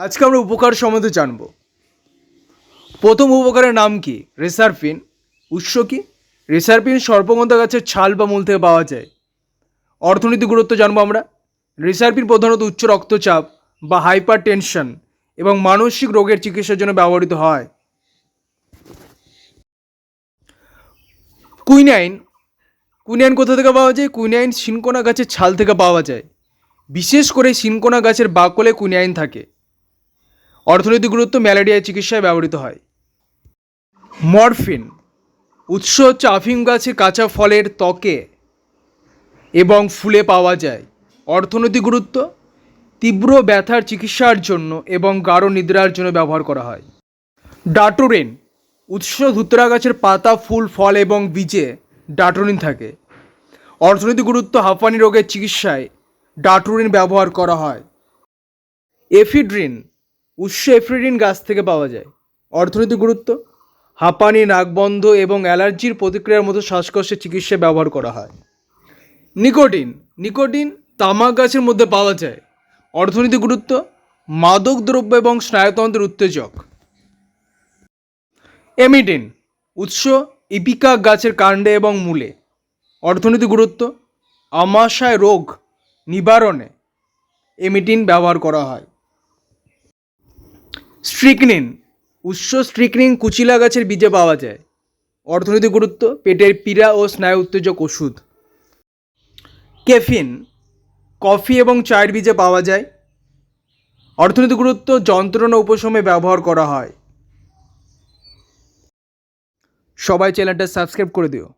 আজকে আমরা উপকার সম্বন্ধে জানব। প্রথম উপকারের নাম কি? রেসারপিন উৎস কি? রেসারপিন সর্পগন্ধা গাছের ছাল বা মূল থেকে পাওয়া যায়। অর্থনৈতিক গুরুত্ব জানব আমরা। রেসারপিন প্রধানত উচ্চ রক্তচাপ বা হাইপার টেনশন এবং মানসিক রোগের চিকিৎসার জন্য ব্যবহৃত হয়। কুইনাইন। কুইনাইন কোথা থেকে পাওয়া যায়? কুইনাইন সিনকোনা গাছের ছাল থেকে পাওয়া যায়। বিশেষ করে সিনকোনা গাছের বাকলে কুইনাইন থাকে। অর্থনৈতিক গুরুত্ব ম্যালেরিয়া চিকিৎসায় ব্যবহৃত হয়। মরফিন, উৎস হচ্ছে আফিম গাছে কাঁচা ফলের ত্বকে এবং ফুলে পাওয়া যায়। অর্থনৈতিক গুরুত্ব, তীব্র ব্যথার চিকিৎসার জন্য এবং গাঢ় নিদ্রার জন্য ব্যবহার করা হয়। ডাটোরিন, উৎস ধুতরা গাছের পাতা, ফুল, ফল এবং বীজে ডাটোরিন থাকে। অর্থনৈতিক গুরুত্ব হাঁপানি রোগের চিকিৎসায় ডাটোরিন ব্যবহার করা হয়। এফিড্রিন উৎস এফ্রিডিন গাছ থেকে পাওয়া যায়। অর্থনৈতিক গুরুত্ব, হাঁপানি, নাকবন্ধ এবং অ্যালার্জির প্রতিক্রিয়ার মতো শ্বাসকষ্টের চিকিৎসায় ব্যবহার করা হয়। নিকোটিন নিকোটিন তামাক গাছের মধ্যে পাওয়া যায়। অর্থনৈতিক গুরুত্ব, মাদক দ্রব্য এবং স্নায়ুতন্ত্রের উত্তেজক। এমিডিন উৎস ইপিকা গাছের কাণ্ডে এবং মূলে। অর্থনৈতিক গুরুত্ব, আমাশয় রোগ নিবারণে এমিটিন ব্যবহার করা হয়। স্ট্রিকনিন, উৎস স্ট্রিকনিন কুচিলা গাছের বীজে পাওয়া যায়। অর্থনৈতিক গুরুত্ব, পেটের পীড়া ও স্নায়ু উত্তেজক ওষুধ। কেফিন, কফি এবং চায়ের বীজে পাওয়া যায়। অর্থনৈতিক গুরুত্ব, যন্ত্রণা উপশমে ব্যবহার করা হয়। সবাই চ্যানেলটা সাবস্ক্রাইব করে দিও।